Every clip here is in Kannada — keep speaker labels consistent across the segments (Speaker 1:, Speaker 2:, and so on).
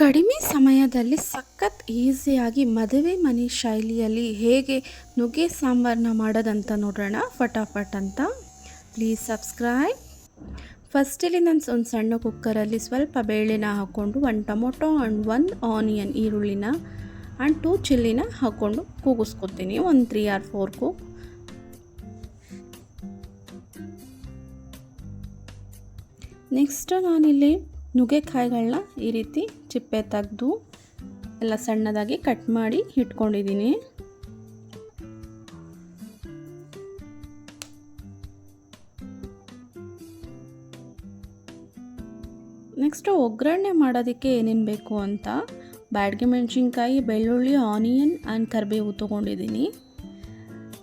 Speaker 1: ಕಡಿಮೆ ಸಮಯದಲ್ಲಿ ಸಖತ್ ಈಸಿಯಾಗಿ ಮದುವೆ ಮನೆ ಶೈಲಿಯಲ್ಲಿ ಹೇಗೆ ನುಗ್ಗೆ ಸಾಂಬಾರನ್ನ ಮಾಡೋದಂತ ನೋಡೋಣ ಫಟಾಫಟ್ ಅಂತ. ಪ್ಲೀಸ್ ಸಬ್ಸ್ಕ್ರೈಬ್ ಫಸ್ಟಲ್ಲಿ ನಾನು ಒಂದು ಸಣ್ಣ ಕುಕ್ಕರಲ್ಲಿ ಸ್ವಲ್ಪ ಬೇಳೆನ ಹಾಕ್ಕೊಂಡು ಒಂದು ಟೊಮೊಟೊ ಆ್ಯಂಡ್ ಒಂದು ಆನಿಯನ್ ಈರುಳ್ಳಿನ ಆ್ಯಂಡ್ ಟೂ ಚಿಲ್ಲಿನ ಹಾಕ್ಕೊಂಡು ಕೂಗಿಸ್ಕೊತೀನಿ. ಒಂದು three or four cook next ನಾನಿಲ್ಲಿ ನುಗ್ಗೆಕಾಯಿಗಳನ್ನ ಈ ರೀತಿ ಚಿಪ್ಪೆ ತೆಗೆದು ಎಲ್ಲ ಸಣ್ಣದಾಗಿ ಕಟ್ ಮಾಡಿ ಇಟ್ಕೊಂಡಿದ್ದೀನಿ. ನೆಕ್ಸ್ಟು ಒಗ್ಗರಣೆ ಮಾಡೋದಕ್ಕೆ ಏನೇನು ಬೇಕು ಅಂತ ಬ್ಯಾಡ್ಗೆ ಮೆಣಸಿನ್ಕಾಯಿ, ಬೆಳ್ಳುಳ್ಳಿ, ಆನಿಯನ್ ಆ್ಯಂಡ್ ಕರಿಬೇವು ತೊಗೊಂಡಿದ್ದೀನಿ.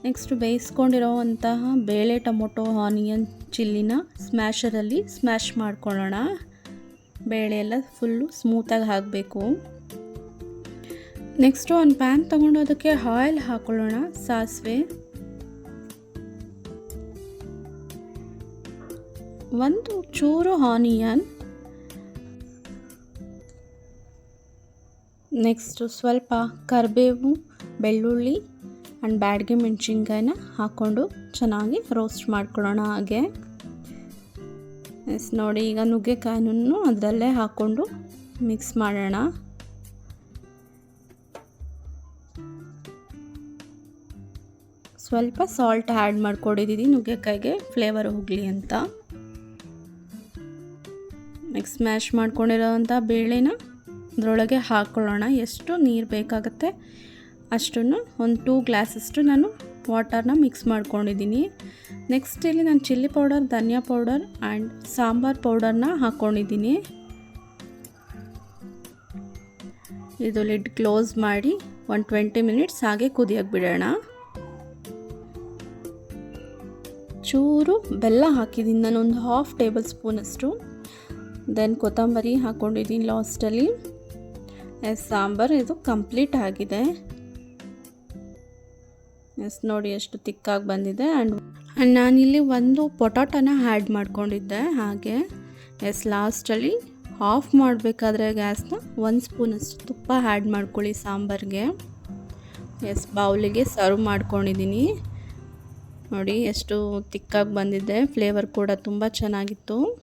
Speaker 1: ನೆಕ್ಸ್ಟ್ ಬೇಯಿಸ್ಕೊಂಡಿರೋವಂತಹ ಬೇಳೆ ಟೊಮೊಟೊ, ಆನಿಯನ್, ಚಿಲ್ಲಿನ ಸ್ಮ್ಯಾಶರಲ್ಲಿ ಸ್ಮ್ಯಾಶ್ ಮಾಡ್ಕೊಳ್ಳೋಣ. ಬೇಳೆ ಎಲ್ಲ ಫುಲ್ಲು ಸ್ಮೂತಾಗಿ ಹಾಕಬೇಕು. ನೆಕ್ಸ್ಟು ಒಂದು ಪ್ಯಾನ್ ತೊಗೊಂಡು ಅದಕ್ಕೆ ಆಯಿಲ್ ಹಾಕೊಳ್ಳೋಣ ಸಾಸಿವೆ. ಒಂದು ಚೂರು ಆನಿಯನ್ ನೆಕ್ಸ್ಟು ಸ್ವಲ್ಪ ಕರಿಬೇವು, ಬೆಳ್ಳುಳ್ಳಿ ಆ್ಯಂಡ್ ಬ್ಯಾಡ್ಗೆ ಮೆಣಸಿನ್ಕಾಯಿನ ಹಾಕ್ಕೊಂಡು ಚೆನ್ನಾಗಿ ರೋಸ್ಟ್ ಮಾಡ್ಕೊಳ್ಳೋಣ ಹಾಗೆ. ಎಸ್, ನೋಡಿ, ಈಗ ನುಗ್ಗೆಕಾಯಿನೂ ಅದರಲ್ಲೇ ಹಾಕ್ಕೊಂಡು ಮಿಕ್ಸ್ ಮಾಡೋಣ. ಸ್ವಲ್ಪ ಸಾಲ್ಟ್ ಆ್ಯಡ್ ಮಾಡ್ಕೊಂಡಿದ್ದೀನಿ ನುಗ್ಗೆಕಾಯಿಗೆ ಫ್ಲೇವರ್ ಹೋಗಲಿ ಅಂತ. ನೆಕ್ಸ್ಟ್ ಮ್ಯಾಶ್ ಮಾಡ್ಕೊಂಡಿರೋವಂಥ ಬೇಳೆನ ಅದರೊಳಗೆ ಹಾಕ್ಕೊಳ್ಳೋಣ. ಎಷ್ಟು ನೀರು ಬೇಕಾಗುತ್ತೆ ಅಷ್ಟನ್ನು, ಒಂದು ಟೂ ಗ್ಲಾಸಷ್ಟು ನಾನು ವಾಟರ್ನ ಮಿಕ್ಸ್ ಮಾಡ್ಕೊಂಡಿದ್ದೀನಿ. ನೆಕ್ಸ್ಟ್ ಇಲ್ಲಿ ನಾನು chilli powder, dhaniya powder and sambar ಪೌಡರ್ನ ಹಾಕ್ಕೊಂಡಿದ್ದೀನಿ ಇದು ಲಿಡ್ ಕ್ಲೋಸ್ ಮಾಡಿ ಒಂದು ಟ್ವೆಂಟಿ ಮಿನಿಟ್ಸ್ ಹಾಗೆ ಕುದಿಯೋಕೆ ಬಿಡೋಣ. ಚೂರು ಬೆಲ್ಲ ಹಾಕಿದ್ದೀನಿ ನಾನು, ಒಂದು ಹಾಫ್ ಟೇಬಲ್ ಸ್ಪೂನಷ್ಟು ದೆನ್ ಕೊತ್ತಂಬರಿ ಹಾಕ್ಕೊಂಡಿದ್ದೀನಿ ಲಾಸ್ಟಲ್ಲಿ. ಸಾಂಬಾರು ಇದು ಕಂಪ್ಲೀಟ್ ಆಗಿದೆ. ಎಸ್ ನೋಡಿ ಎಷ್ಟು ತಿಕ್ಕಾಗಿ ಬಂದಿದೆ. ಆ್ಯಂಡ್ ಆ್ಯಂಡ್ ನಾನಿಲ್ಲಿ ಒಂದು ಪೊಟಾಟೋನ ಆ್ಯಡ್ ಮಾಡ್ಕೊಂಡಿದ್ದೆ ಹಾಗೆ. ಎಸ್ ಲಾಸ್ಟಲ್ಲಿ ಆಫ್ ಮಾಡಬೇಕಾದ್ರೆ ಗ್ಯಾಸ್ನ ಒಂದು ಸ್ಪೂನಷ್ಟು ತುಪ್ಪ ಆ್ಯಡ್ ಮಾಡ್ಕೊಳ್ಳಿ ಸಾಂಬಾರಿಗೆ. ಎಸ್ ಬೌಲಿಗೆ ಸರ್ವ್ ಮಾಡ್ಕೊಂಡಿದ್ದೀನಿ ನೋಡಿ ಎಷ್ಟು ತಿಕ್ಕಾಗಿ ಬಂದಿದೆ. ಫ್ಲೇವರ್ ಕೂಡ ತುಂಬ ಚೆನ್ನಾಗಿತ್ತು.